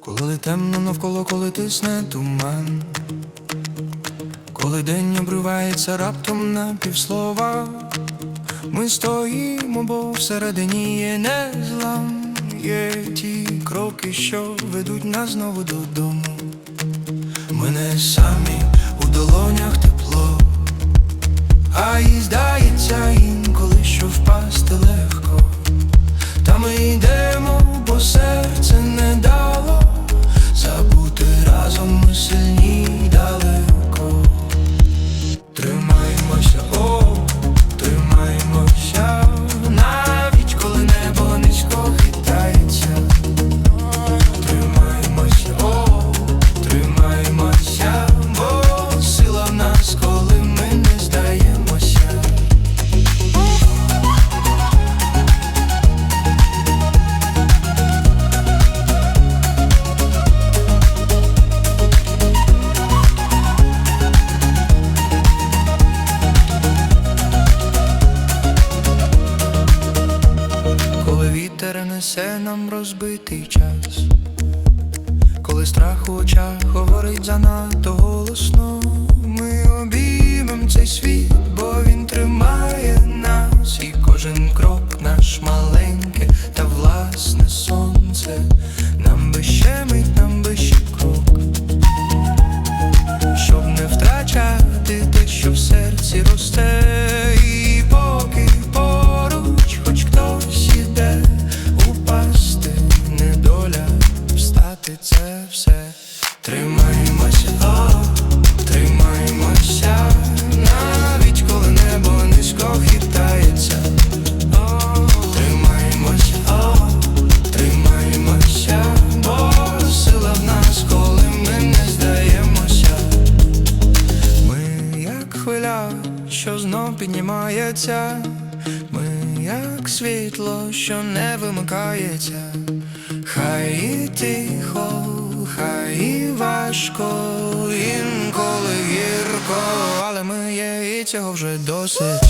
Коли темно навколо, коли тисне туман, коли день обривається раптом на півслова, ми стоїмо, бо всередині є незлам, є ті кроки, що ведуть нас знову додому. Ми не самі у долонях тепло, а здається вітер несе нам розбитий час, коли страх у очах говорить занадто голосно, ми обіймем цей світ, бо він тримає нас, і кожен крок наш маленьке та власне сонце. Піднімається, ми як світло, що не вимикається, хай і тихо, хай і важко, інколи гірко, але ми є і цього вже досить.